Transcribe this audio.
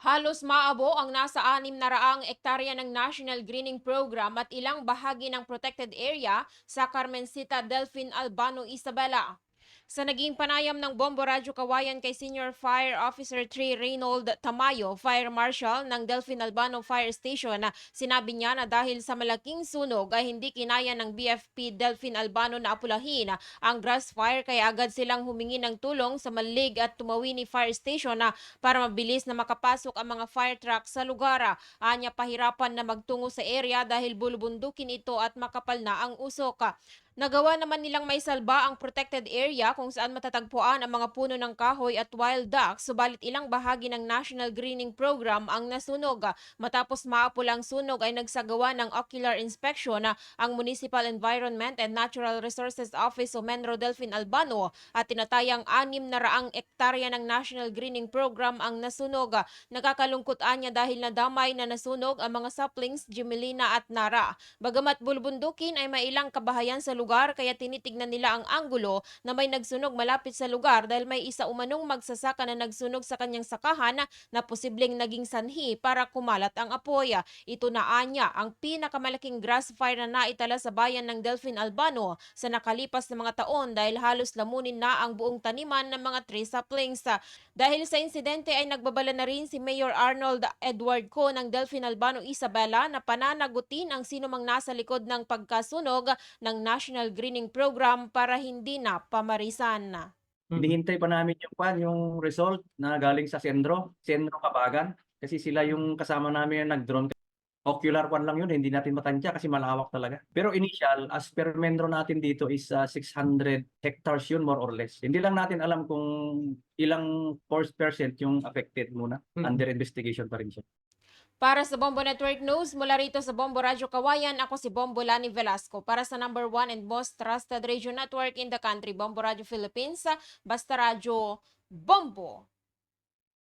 Halos maabo ang nasa anim na raang ektarya ng National Greening Program at ilang bahagi ng protected area sa Carmencita, Delphine Albano, Isabela. Sa naging panayam ng Bombo Radyo Kawayan kay Senior Fire Officer 3 Reynold Tamayo, Fire Marshal ng Delphine Albano Fire Station, na sinabi niya na dahil sa malaking sunog ay hindi kinaya ng BFP Delphine Albano na apulahin ang grass fire kaya agad silang humingi ng tulong sa Malig at Tumawini Fire Station para mabilis na makapasok ang mga fire truck sa lugar. Anya pahirapan na magtungo sa area dahil bulubundukin ito at makapal na ang usok. Nagawa naman nilang may salba ang protected area kung saan matatagpuan ang mga puno ng kahoy at wild ducks subalit ilang bahagi ng National Greening Program ang nasunog. Matapos maapulang sunog ay nagsagawa ng ocular inspection ang Municipal Environment and Natural Resources Office o Menro Delphine Albano at tinatayang anim na raang ektarya ng National Greening Program ang nasunog. Nakakalungkot anya dahil nadamay na nasunog ang mga saplings, Jimelina at Nara. Bagamat bulbundukin ay may ilang kabahayan sa lugar kaya tinitignan nila ang anggulo na may nagsunog malapit sa lugar dahil may isa umanong magsasaka na nagsunog sa kanyang sakahan na, posibleng naging sanhi para kumalat ang apoy. Ito na anya ang pinakamalaking grass fire na naitala sa bayan ng Delphine Albano sa nakalipas na mga taon dahil halos lamunin na ang buong taniman ng mga tree saplings. Dahil sa insidente ay nagbabala na rin si Mayor Arnold Edward Co ng Delphine Albano Isabela na pananagutin ang sino mang nasa likod ng pagkasunog ng National Greening Program para hindi na pamarisan. Hinihintay pa namin yung pan, yung result na galing sa Sendro, Sendro Kabagan. Kasi sila yung kasama namin na nag-drone. Ocular one lang yun, hindi natin matansya kasi malawak talaga. Pero initial, as per Mendro natin dito is uh, 600 hectares yun more or less. Hindi lang natin alam kung ilang percent yung affected muna. Mhm. Under investigation pa rin siya. Para sa Bombo Network News, mula rito sa Bombo Radyo Kawayan, ako si Bombo Lani Velasco. Para sa number one and most trusted radio network in the country, Bombo Radyo Philippines, Basta Radyo Bombo.